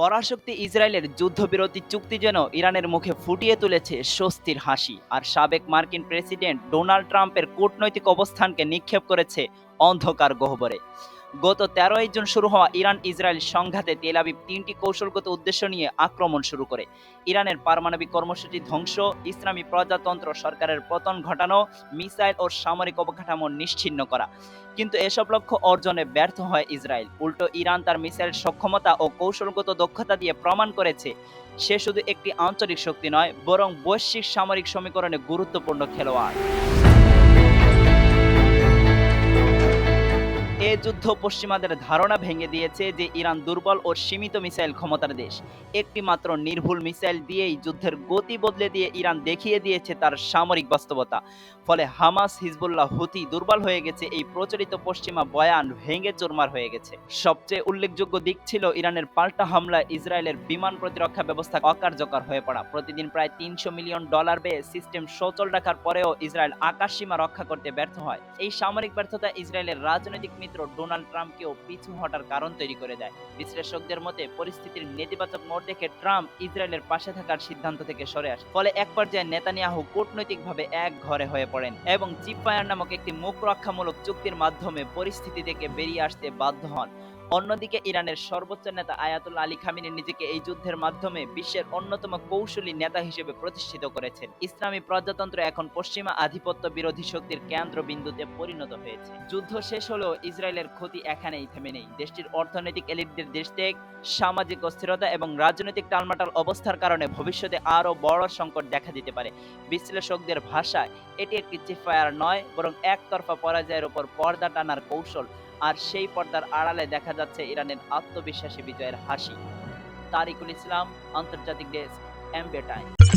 পরাশক্তি ইসরায়েলের যুদ্ধবিরতি চুক্তি যেন ইরানের মুখে ফুটিয়ে তুলেছে স্বস্তির হাসি। আর সাবেক মার্কিন প্রেসিডেন্ট ডোনাল্ড ট্রাম্পের কূটনৈতিক অবস্থানকে নিক্ষেপ করেছে অন্ধকার গহ্বরে। গত তেরোই জুন শুরু হওয়া ইরান ইসরায়েল সংঘাতে তেল আবিব তিনটি কৌশলগত উদ্দেশ্য নিয়ে আক্রমণ শুরু করে। ইরানের পারমাণবিক কর্মসূচি ধ্বংস, ইসলামী প্রজাতন্ত্র সরকারের পতন ঘটানো, মিসাইল ও সামরিক অবকাঠামো নিশ্চিহ্ন করা। কিন্তু এসব লক্ষ্য অর্জনে ব্যর্থ হয় ইসরায়েল। উল্টো ইরান তার মিসাইল সক্ষমতা ও কৌশলগত দক্ষতা দিয়ে প্রমাণ করেছে, সে শুধু একটি আঞ্চলিক শক্তি নয়, বরং বৈশ্বিক সামরিক সমীকরণে গুরুত্বপূর্ণ খেলোয়াড়। যুদ্ধ পশ্চিমাদের ধারণা ভেঙে দিয়েছে যে ইরান দুর্বল ও সীমিত মিসাইল ক্ষমতার দেশ। একটি মাত্র নির্ভুল মিসাইল দিয়েই যুদ্ধের গতি বদলে দিয়ে ইরান দেখিয়ে দিয়েছে তার সামরিক বাস্তবতা। ফলে হামাস, হিজবুল্লাহ, হুতি দুর্বল হয়ে গেছে, এই প্রচলিত পশ্চিমা বয়ান ভেঙে চুরমার হয়ে গেছে। সবচেয়ে উল্লেখযোগ্য দিক ছিল ইরানের পাল্টা হামলা ইসরায়েলের বিমান প্রতিরক্ষা ব্যবস্থা অকার্যকর হয়ে পড়া। প্রতিদিন প্রায় তিনশো মিলিয়ন ডলার ব্যয়ে সিস্টেম সচল রাখার পরেও ইসরায়েল আকাশ সীমা রক্ষা করতে ব্যর্থ হয়। এই সামরিক ব্যর্থতা ইসরায়েলের রাজনৈতিক মিত্র ডোনাল্ড ট্রাম্পকেও পিছু হটার কারণ তৈরি করে দেয়। বিশ্লেষকদের মতে, পরিস্থিতির নেতিবাচক মোড় দেখে ট্রাম্প ইসরায়েলের পাশে থাকার সিদ্ধান্ত থেকে সরে আসে। ফলে এক পর্যায়ে নেতানিয়াহু কূটনৈতিকভাবে এক ঘরে হয়ে পড়েন এবং চিপফায়ার নামক একটি মুখ রক্ষামূলক চুক্তির মাধ্যমে পরিস্থিতি থেকে বেরিয়ে আসতে বাধ্য হন। অন্যদিকে ইরানের সর্বোচ্চ নেতা আয়াতুল্লাহ আলী খামিনী নিজেকে এই যুদ্ধের মাধ্যমে বিশ্বের অন্যতম কৌশলী নেতা হিসেবে প্রতিষ্ঠিত করেছেন। ইসলামী প্রজাতন্ত্র এখন পশ্চিমা আধিপত্য বিরোধী শক্তির কেন্দ্রবিন্দুতে পরিণত হয়েছে। যুদ্ধ শেষ হলেও ইসরায়েলের ক্ষতি এখানেই থেমে নেই। দেশটির অর্থনৈতিক এলিটদের দেশত্যাগ সামাজিক অস্থিরতা এবং রাজনৈতিক টালমাটাল অবস্থার কারণে ভবিষ্যতে আরও বড় সংকট দেখা দিতে পারে। বিশ্লেষকদের ভাষায়, এটি একটি চিফায়ার নয়, বরং একতরফা পরাজয়ের উপর পর্দা টানার কৌশল আর সেই পর্দার আড়ালে দেখা যাচ্ছে ইরানের আত্মবিশ্বাসী বিজয়ের হাসি। তারিকুল ইসলাম, আন্তর্জাতিক ডেস্ক, এমবে টাইম